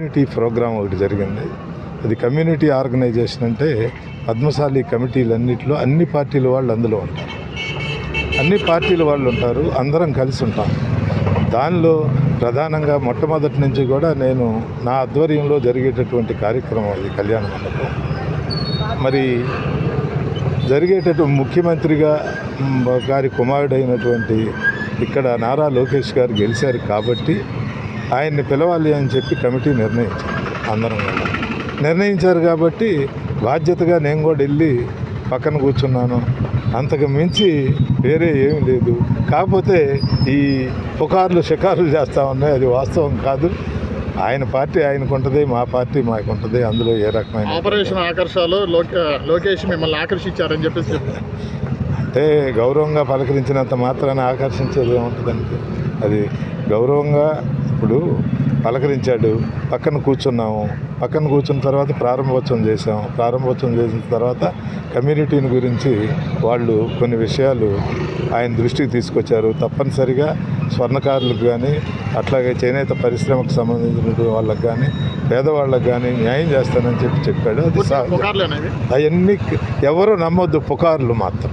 Community programme ఒకటి జరిగింది. అది కమ్యూనిటీ ఆర్గనైజేషన్ అంటే పద్మశాలి కమిటీలన్నింటిలో అన్ని పార్టీల వాళ్ళు అందులో ఉంటారు. అన్ని పార్టీల వాళ్ళు ఉంటారు అందరం కలిసి ఉంటాం. దానిలో ప్రధానంగా మొట్టమొదటి నుంచి కూడా నేను నా ఆధ్వర్యంలో జరిగేటటువంటి కార్యక్రమం అది కళ్యాణ మండపం. మరి జరిగేటటువంటి ముఖ్యమంత్రిగా గారి కుమారుడైనటువంటి ఇక్కడ నారా లోకేష్ గారు గెలిచారు కాబట్టి ఆయన్ని పిలవాలి అని చెప్పి కమిటీ నిర్ణయించారు అందరం కూడా. నిర్ణయించారు కాబట్టి బాధ్యతగా నేను కూడా వెళ్ళి పక్కన కూర్చున్నాను. అంతకు మించి వేరే ఏమీ లేదు. కాకపోతే ఈ పుకార్లు షికారులు చేస్తూ ఉన్నాయి. అది వాస్తవం కాదు. ఆయన పార్టీ ఆయనకు ఉంటుంది మా పార్టీ మాకు ఉంటుంది. అందులో ఏ రకమైన ఆపరేషన్ ఆకర్షాలు లోకే లోకేష్ మిమ్మల్ని ఆకర్షించారని చెప్పేసి. అంటే గౌరవంగా పలకరించినంత మాత్రాన ఆకర్షించేది ఏముంటుందంటే అది గౌరవంగా ఇప్పుడు పలకరించాడు పక్కన కూర్చున్నాము. పక్కన కూర్చున్న తర్వాత ప్రారంభోత్సవం చేసాం ప్రారంభోత్సవం చేసిన తర్వాత కమ్యూనిటీని గురించి వాళ్ళు కొన్ని విషయాలు ఆయన దృష్టికి తీసుకొచ్చారు. తప్పనిసరిగా స్వర్ణకారులకు కానీ అట్లాగే చేనేత పరిశ్రమకు సంబంధించిన వాళ్ళకి కానీ పేదవాళ్ళకి కానీ న్యాయం చేస్తానని చెప్పి చెప్పాడు. అది అవన్నీ ఎవరు నమ్మొద్దు పుకార్లు మాత్రం.